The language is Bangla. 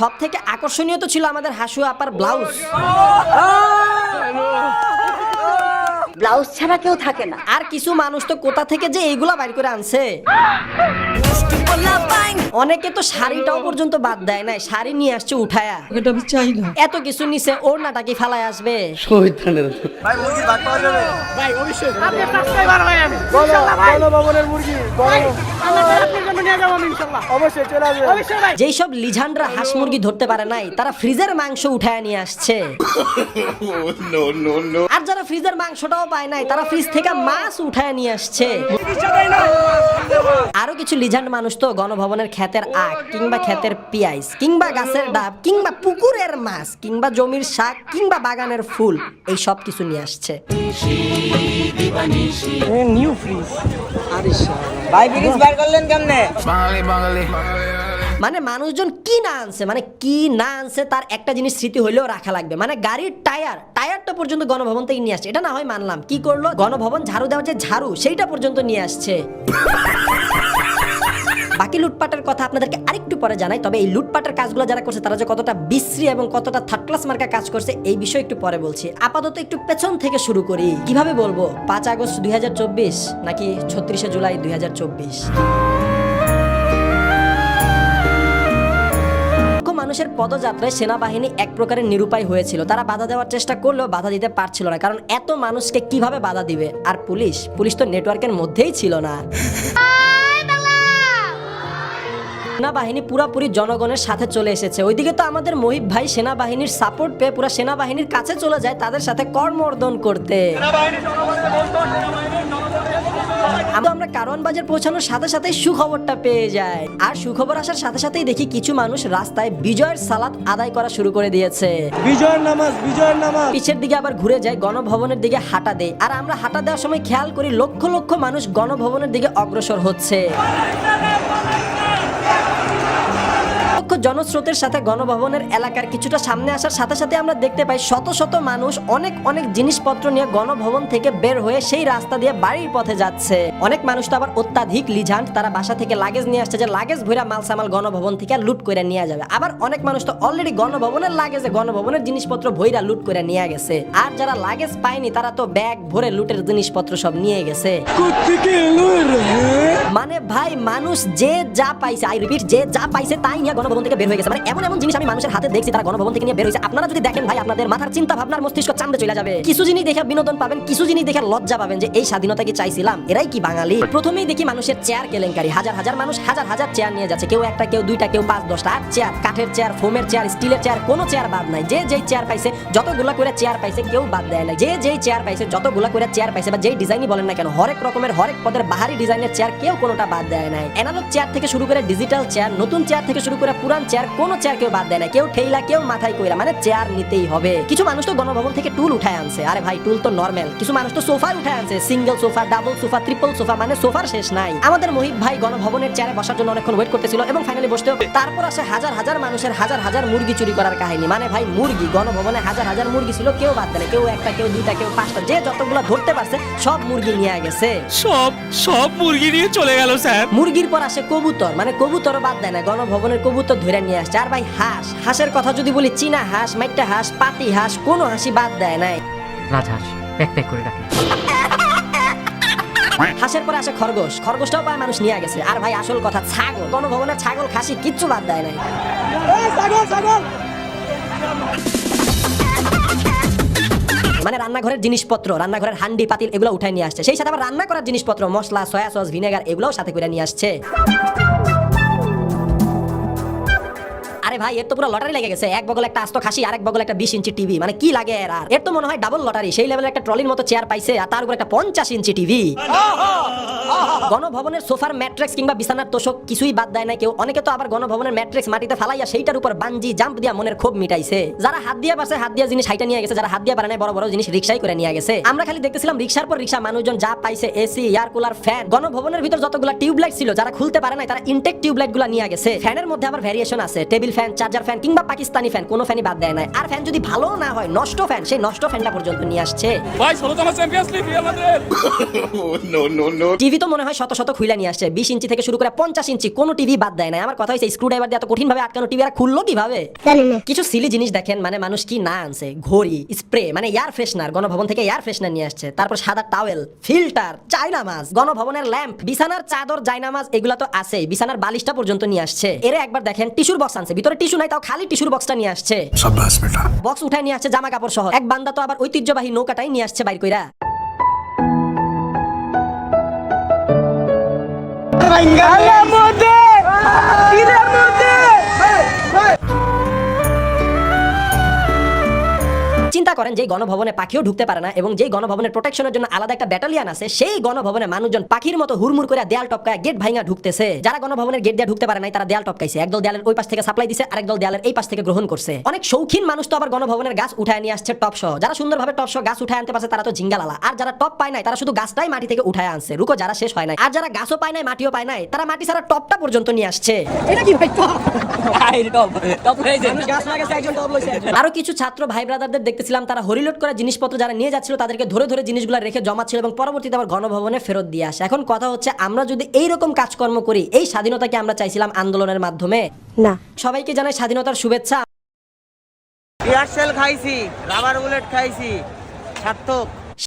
সব থেকে আকর্ষণীয় তো ছিল আমাদের হাসু আপার ব্লাউজ ব্লাউজ ছাড়া কেউ থাকে না। আর কিছু মানুষ তো কোথা থেকে যে এইগুলা বাইর করে আনছে? অনেকে তো শাড়িটাও পর্যন্ত বাদ দেয় নাই শাড়ি নিয়ে আসছে উঠায়া। এটা আমি চাই না। এত কিছু নিছে ওর নাটাকি ফালায় আসবে? যেই সব লিঝানরা হাঁস মুরগি ধরতে পারে নাই তারা ফ্রিজের মাংস উঠায় নিয়ে আসছে। আর যারা ফ্রিজের মাংসটাও পায় নাই তারা ফ্রিজ থেকে মাছ উঠায় নিয়ে আসছে। আরও কিছু লিজান্ড মানুষ তো গণভবনের ক্ষেতের আখ কিংবা ক্ষেতের পিয়াইজ কিংবা গাছের ডাব কিংবা পুকুরের মাছ কিংবা জমির শাক কিংবা বাগানের ফুল এই সব কিছু নিয়ে আসছে। ভাই ব্রিজ বার করলেন কেমনে? মানে মানুষজন কি না আনছে মানে কি না আনছে তার একটা জিনিস স্মৃতি হইলেও রাখা লাগবে। মানে গাড়ির টায়ার টায়ারটা পর্যন্ত গণভবন থেকে নিয়ে আসছে। এটা না হয় মানলাম। কি করল? গণভবন ঝাড়ু দেওয়ার যে ঝাড়ু, সেইটা পর্যন্ত নিয়ে আসছে। বাকি লুটপাটের কথা আপনাদেরকে আরেকটু পরে জানাই, তবে এই লুটপাটের কাজগুলো যারা করছে, তারা যে কতটা বিশ্রী এবং কতটা থার্ড ক্লাস মার্কা কাজ করছে, এই বিষয়ে একটু পরে বলছি। আপাতত একটু পেছন থেকে শুরু করি। কীভাবে বলব? পাঁচ আগস্ট দুই হাজার চব্বিশ নাকি ছত্রিশে জুলাই দুই হাজার চব্বিশ? মানুষের পদযাত্রায় সেনাবাহিনী এক প্রকারের নিরুপায় হয়েছিল। তারা বাধা দেওয়ার চেষ্টা করলেও বাধা দিতে পারছিল না, কারণ এত মানুষকে কীভাবে বাধা দিবে? আর পুলিশ? পুলিশ তো নেটওয়ার্কের মধ্যেই ছিল না। সেনাবাহিনী পুরাপুরি জনগণের সাথে চলে এসেছে। ওইদিকে তো আমাদের মহিব ভাই সেনাবাহিনীর সাপোর্ট পেয়ে পুরো সেনাবাহিনীর কাছে চলে যায়, তাদের সাথে কর্মর্দন করতে। আমরা কারণ বাজার পৌঁছানোর সাথে সাথে সুখবরটা পেয়ে যায়। আর সুখবর আসার সাথে সাথেই দেখি কিছু মানুষ রাস্তায় বিজয়ের সালাত আদায় করা শুরু করে দিয়েছে। বিজয়ের নামাজ বিজয়ের নামাজ। পিছের দিকে আবার ঘুরে যায় গণভবনের দিকে হাঁটা দেয়। আর আমরা হাঁটা দেওয়ার সময় খেয়াল করি লক্ষ লক্ষ মানুষ গণভবনের দিকে অগ্রসর হচ্ছে। লক্ষ জনস্রোতের সাথে গণভবনের এলাকার কিছুটা সামনে আসার সাথে সাথে আমরা দেখতে পাই শত শত মানুষ অনেক অনেক জিনিসপত্র নিয়ে গণভবন থেকে বের হয়ে সেই রাস্তা দিয়ে বাড়ির পথে যাচ্ছে। অনেক মানুষ তো আবার অত্যাধিক লিঝান্ট তারা বাসা থেকে লাগেজ নিয়ে আসছে যে লাগেজ ভইরা মাল সামাল গণভবন থেকে লুট করে নিয়ে যাবে। আবার অনেক মানুষ তো অলরেডি গণভবনের লাগেজে গণভবনের জিনিসপত্র ভইরা লুট করে নিয়ে গেছে। আর যারা লাগেজ পায়নি তারা তো ব্যাগ ভরে লুটের জিনিসপত্র সব নিয়ে গেছে। মানে ভাই মানুষ যে যা পাইছে আই রিপিট যে যা পাইছে তাই নিয়ে গণভবন থেকে বের হয়ে গেছে। মানে এমন এমন জিনিস আমি মানুষের হাতে দেখছি, তারা গণভবন থেকে নিয়ে বের হয়েছে। আপনারা যদি দেখেন ভাই, আপনাদের মাথার চিন্তা ভাবনার মস্তিষ্ক চান্দে চলে যাবে। কিছু জিনিস দেখে বিনোদন পাবেন, কিছু জিনিস দেখে লজ্জা পাবেন যে এই স্বাধীনতা কি চাইছিলাম? এরাই কি বাঙালি? প্রথমেই দেখি মানুষের চেয়ার কেলেঙ্কারি। হাজার হাজার মানুষ হাজার হাজার চেয়ার নিয়ে যাচ্ছে। কেউ একটা, কেউ দুইটা, কেউ পাঁচ, দশটা। আর চেয়ার, কাঠের চেয়ার, ফোমের চেয়ার, স্টিলের চেয়ার, কোনো চেয়ার বাদ নাই। যে যেই চেয়ার পাইছে, যতগুলা করে চেয়ার পাইছে, কেউ বাদ দেয় না যে যেই চেয়ার পাইছে, যতগুলা করে চেয়ার পাইছে, বা যেই ডিজাইনই বলেন না কেন, হরেক রকমের, হরেক পদের বাহারি ডিজাইনের চেয়ার কেউ কোনোটা বাদ দেয় নাই। এনালগ চেয়ার থেকে শুরু করে ডিজিটাল চেয়ার, নতুন চেয়ার থেকে শুরু করে পুরান চেয়ার কোনো চেয়ার কেউ বাদ দেয় না। কেউ ঠেইলা কেউ মাথায় কইরা মানে চেয়ার নিতেই হবে। কিছু মানুষ তো গণভবন থেকে টুল উঠায় আনছে। আরে ভাই টুল তো নর্মাল কিছু মানুষ তো সোফা উঠায় আনছে। Single sofa double sofa triple sofa মানে সোফার শেষ নাই। আমাদের মহিব ভাই গণভবনের চেয়ারে বসার জন্য অনেকক্ষণ ওয়েট করতেছিল এবং ফাইনালি বসতে হবে তারপর আসে হাজার হাজার মানুষের হাজার হাজার মুরগি চুরি করার কাহিনী। মানে ভাই মুরগি গণভবনে হাজার হাজার মুরগি ছিল কেউ বাদ দেয় না। কেউ একটা কেউ দুইটা কেউ পাঁচটা। যে যতগুলো ধরতে পারছে সব মুরগি নিয়ে গেছে। সব সব মুরগি নিয়ে চলে গেল স্যার। মুরগির পর আসে কবুতর। মানে কবুতর বাদ দেয় না। গণভবনের কবুতর ধরে নিয়ে আসছে। আর ভাই হাঁস। হাঁসের কথা যদি বলি চীনা হাঁস মাইটা হাঁস পাতি হাঁস কোনো হাসি বাদ দেয় নাই। রাজহাঁস প্যাক প্যাক করে রাখে। হাঁসের পরে আসে খরগোশ। খরগোশটাও পায় মানুষ নিয়ে গেছে। আর ভাই আসল কথা ছাগল। গণভবনের ছাগল খাসি কিচ্ছু বাদ দেয় নাই। মানে রান্নাঘরের জিনিসপত্র রান্নাঘরের হান্ডি পাতিল এগুলো উঠায় নিয়ে আসছে। সেই সাথে আবার রান্না করার জিনিসপত্র মশলা সয়া সস ভিনেগার এগুলোও সাথে করে নিয়ে আসছে। ভাই, এর তো পুরো লটারি লেগে গেছে। এক বগল একটা আস্ত খাসি আর এক বগল একটা বিশ ইঞ্চি টিভি। মানে কি লাগে এর আর? এর তো মনে হয় ডাবল লটারি। সেই লেভেলের একটা ট্রলির মতো চেয়ার পাইছে আর তার উপর একটা পঞ্চাশ ইঞ্চি টিভি। গণভবনের সোফার ম্যাট্রেক্স কিংবা বিছানার তোষক কিছুই বাদ দেয় না কেউ অনেকে তো আবার গণভবনের ম্যাট্রেক্স মাটিতে ফালাইয়া সেইটার উপর বাঞ্জি জাম্প দিয়া মনের ক্ষোভ মিটাইছে। যারা হাত দিয়ে পারছে হাত দিয়া জিনিস হাইটা নিয়ে গেছে, যারা হাত দিয়ে পারে না বড় বড় জিনিস রিক্সাই করে নিয়ে গেছে। আমরা খালি দেখতেছিলাম রিক্সার পর রিক্সা মানুষজন যা পাইছে এসি এয়ার কুলার ফ্যান গণভবনের ভিতর যতগুলো টিউবলাইট ছিল, যারা খুলতে পারে না তারা ইনটেক টিউবলাইটগুলা নিয়ে গেছে। ফ্যানের মধ্যে আবার ভ্যারিয়েশন আছে। Table fan fan charger fan কিংবা পাকিস্তানি ফ্যান কোনো ফ্যানই বাদ দেয় না আর ফ্যান যদি ভালো না হয় নষ্ট ফ্যান সেই নষ্ট ফ্যানটা পর্যন্ত নিয়ে আসছে। ভাই ষোলোতম চ্যাম্পিয়ন্স লিগ আমাদের টিভি তো মনে হয় শত শত খুইলা নিয়ে আসছে। বিশ ইঞ্চি থেকে শুরু করে পঞ্চাশ ইঞ্চি কোনো টিভি বাদ দেয় না আমার কথা হয়েছে স্ক্রু ড্রাইভার দিয়ে এত কঠিন ভাবে আটকানো টিভি আর খুললো কীভাবে? কিছু সিলি জিনিস দেখেন মানে মানুষ কি না আনছে। ঘড়ি স্প্রে মানে এয়ার ফ্রেশনার গণভবন থেকে এয়ার ফ্রেশনার নিয়ে আসছে। তারপর সাদা টাওয়েল ফিল্টার চাইনা মাছ গণভবনের ল্যাম্প বিছানার চাদর জায়নামাজ এগুলা তো আছেই। বিছানার বালিশটা পর্যন্ত নিয়ে আসছে। এরে একবার দেখেন টিস্যুর বক্স আনছে ভিতরে টিস্যু নাই তাও খালি টিস্যুর বক্সটা নিয়ে আসছে। বক্স উঠায় নিয়ে আসছে জামা কাপড় সহ। এক বান্দা তো আবার ঐতিহ্যবাহী নৌকাটাই নিয়ে আসছে বাইর কইরা। চিন্তা করেন যে গণভবনে পাখিও ঢুকতে পারে না এবং যেই গণভবনের প্রোটেকশনের জন্য আলাদা একটা ব্যাটালিয়ান আছে সেই গণভবনে মানুষজন পাখির মতো হুড়মুড় করে দেয়াল টপকায় গেট ভাঙা ঢুকতেছে। যারা গণভবনের গেট দিয়ে ঢুকতে পারে নাই তারা দেয়াল টপকাইছে। একদল দেয়ালের ওই পাশ থেকে সাপ্লাই দিছে আরেকদল দেয়ালের এই পাশ থেকে গ্রহণ করছে। অনেক শৌখিন মানুষ তো আবার গণভবনের গাছ উঠায় নিয়ে আসছে টপ সহ। যারা সুন্দরভাবে টপ সহ গাছ উঠায় আনতে পারছে তারা তো ঝিঙ্গালালা আর যারা টপ পায় নাই তারা শুধু গাছটাই মাটি থেকে উঠায় আনছে। রুকো যারা শেষ হয় নাই। আর যারা গাছও পায় নাই মাটিও পায় নাই তারা মাটি ছাড়া টপটা পর্যন্ত নিয়ে আসছে। এটা কি ভাই টপ? আরও কিছু ছাত্র ভাই ব্রাদারদের দেখতেছিলাম তারা হরিলোড করা জিনিসপত্র যারা নিয়ে যাচ্ছিল তাদেরকে ধরে ধরে জিনিসগুলো রেখে জমাচ্ছিল এবং পরবর্তীতে আবার গণভবনে ফেরত দিয়ে আসে। এখন কথা হচ্ছে আমরা যদি এই রকম কাজকর্ম করি এই স্বাধীনতাকে আমরা চাইছিলাম আন্দোলনের মাধ্যমে। না। সবাইকে জানাই স্বাধীনতার শুভেচ্ছা। এয়ারসেল খাইছি রাবার বুলেট খাইছি সার্থক।